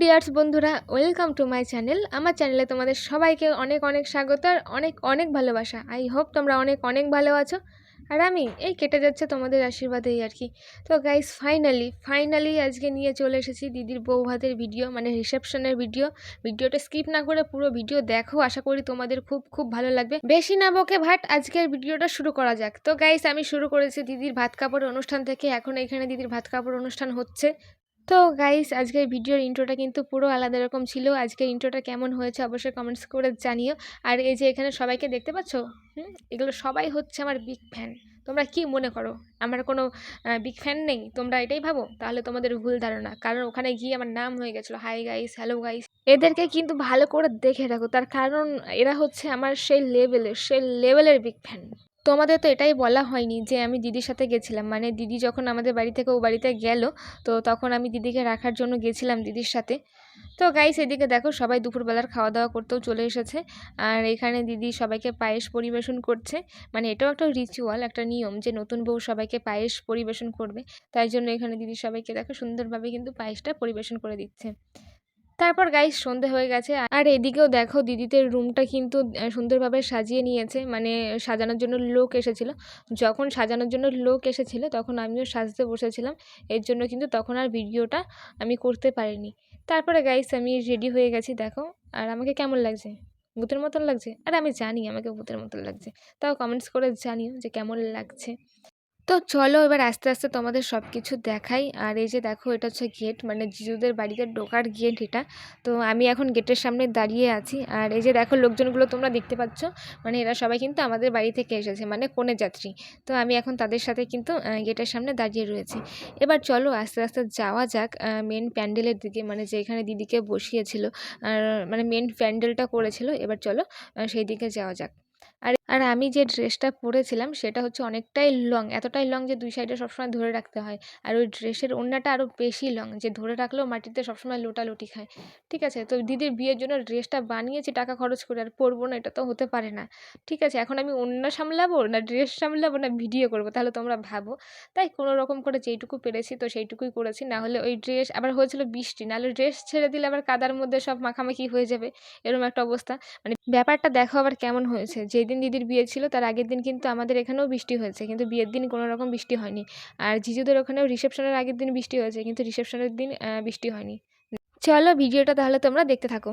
Dears বন্ধুরা welcome to my channel আমার চ্যানেলে তোমাদের সবাইকে অনেক অনেক স্বাগত আর অনেক অনেক ভালোবাসা। আই হোপ তোমরা অনেক অনেক ভালো আছো। আর আমি এই কেটে যাচ্ছে তোমাদের আশীর্বাদেই আর কি। তো গাইস ফাইনালি ফাইনালি আজকে নিয়ে চলে এসেছি দিদির বউ ভাতের ভিডিও মানে রিসেপশনের ভিডিও ভিডিওটা স্কিপ না করে পুরো ভিডিও দেখো, আশা করি তোমাদের খুব খুব ভালো লাগবে। বেশি না বকে ভাট, আজকের ভিডিওটা শুরু করা যাক। তো গাইস আমি শুরু করেছি দিদির ভাত কাপড় অনুষ্ঠান থেকে। এখন এখানে দিদির ভাত কাপড় অনুষ্ঠান হচ্ছে। তো গাইস আজকের ভিডিওর ইন্ট্রোটা কিন্তু পুরো আলাদা রকম ছিল। আজকের ইন্ট্রোটা কেমন হয়েছে অবশ্যই কমেন্টস করে জানিও। আর এই যে এখানে সবাইকে দেখতে পাচ্ছ? হুম, এগুলো সবাই হচ্ছে আমার বিগ ফ্যান তোমরা কি মনে করো? আমার কোনো বিগ ফ্যান নেই? তোমরা এটাই ভাবো? তাহলে তোমাদের ভুল ধারণা। কারণ ওখানে গিয়ে আমার নাম হয়ে গেছিল। হাই গাইস হ্যালো গাইস এদেরকে কিন্তু ভালো করে দেখে রাখো। তার কারণ এরা হচ্ছে আমার সেই লেভেলের সেই লেভেলের বিগ ফ্যান তোমাদের তো এটাই বলা হয়নি যে আমি দিদির সাথে গেছিলাম। মানে দিদি যখন আমাদের বাড়ি থেকে ও বাড়িতে গেল, তো তখন আমি দিদিকে রাখার জন্য গেছিলাম দিদির সাথে। তো গাইস এদিকে দেখো সবাই দুপুরবেলার খাওয়া দাওয়া করতেও চলে এসেছে। আর এখানে দিদি সবাইকে পায়েস পরিবেশন করছে। মানে এটাও একটা রিচুয়াল একটা নিয়ম যে নতুন বউ সবাইকে পায়েস পরিবেশন করবে। তাই জন্য এখানে দিদি সবাইকে দেখো সুন্দরভাবে কিন্তু পায়েসটা পরিবেশন করে দিচ্ছে। তারপর গাইস সন্ধে হয়ে গেছে। আর এদিকেও দেখো দিদিদের রুমটা কিন্তু সুন্দরভাবে সাজিয়ে নিয়েছে। মানে সাজানোর জন্য লোক এসেছিল। যখন সাজানোর জন্য লোক এসেছিল, তখন আমিও সাজতে বসেছিলাম। এর জন্য কিন্তু তখন আর ভিডিওটা আমি করতে পারিনি। তারপরে গাইস আমি রেডি হয়ে গেছি, দেখো। আর আমাকে কেমন লাগছে? ভূতের মতন লাগছে? আর আমি জানি আমাকে ভূতের মতন লাগছে। তাও কমেন্টস করে জানিও যে কেমন লাগছে। তো চলো এবার আস্তে আস্তে তোমাদের সব কিছু দেখাই। আর এই যে দেখো, এটা হচ্ছে গেট মানে জিজুদের বাড়িতে ঢোকার গেট এটা। তো আমি এখন গেটের সামনে দাঁড়িয়ে আছি। আর এই যে দেখো, লোকজনগুলো তোমরা দেখতে পাচ্ছ। মানে এরা সবাই কিন্তু আমাদের বাড়ি থেকে এসেছে মানে কনে যাত্রী। তো আমি এখন তাদের সাথে কিন্তু গেটের সামনে দাঁড়িয়ে রয়েছি। এবার চলো আস্তে আস্তে যাওয়া যাক মেন প্যান্ডেলের দিকে। মানে যেখানে দিদিকে বসিয়েছিল, আর মানে মেন প্যান্ডেলটা করেছিল। এবার চলো সেই দিকে যাওয়া যাক। আর আর আমি যে ড্রেসটা পরেছিলাম সেটা হচ্ছে অনেকটাই লং, এতটাই লং যে দুই সাইডে সবসময় ধরে রাখতে হয়। আর ওই ড্রেসের ওড়নাটা আরও বেশি লং যে ধরে রাখলেও মাটিতে সবসময় লোটালুটি খায়। ঠিক আছে? তো দিদির বিয়ের জন্য ড্রেসটা বানিয়েছি, টাকা খরচ করে, আর পরবো না এটা তো হতে পারে না। ঠিক আছে? এখন আমি ওড়না সামলাবো না ড্রেস সামলাবো না ভিডিও করব? তাহলে তোমরা ভাবো। তাই কোনো রকম করে যেইটুকু পেরেছি তো সেইটুকুই করেছি। না হলে ওই ড্রেস, আবার হয়েছিল বৃষ্টি, নাহলে ড্রেস ছেড়ে দিলে আবার কাদার মধ্যে সব মাখামাখি হয়ে যাবে। এরকম একটা অবস্থা। মানে ব্যাপারটা দেখো আবার কেমন হয়েছে। যেদিন দিদির বিয়ে ছিল, তার আগের দিন কিন্তু আমাদের এখানেও বৃষ্টি হয়েছে। কিন্তু বিয়ের দিন কোনো রকম বৃষ্টি হয়নি। আর জিজুদের ওখানেও রিসেপশনের আগের দিন বৃষ্টি হয়েছে, কিন্তু রিসেপশনের দিন বৃষ্টি হয়নি। চলো ভিডিওটা তাহলে তোমরা দেখতে থাকো।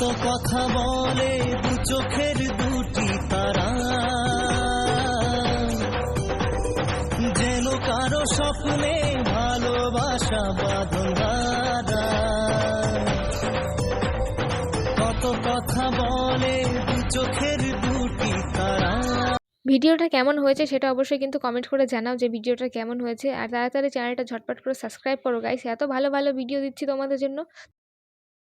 কত কথা বলে দু চোখের দুটি তারা। যেন কারও স্বপ্নে ভালোবাসা বাঁধন কত কথা বলে দু চোখের দুটি তারা। ভিডিওটা কেমন হয়েছে সেটা অবশ্যই কিন্তু কমেন্ট করে জানাও যে ভিডিওটা কেমন হয়েছে। আর তাড়াতাড়ি চ্যানেলটা ঝটপট করে সাবস্ক্রাইব করো গাইস এত ভালো ভালো ভিডিও দিচ্ছি তোমাদের জন্য।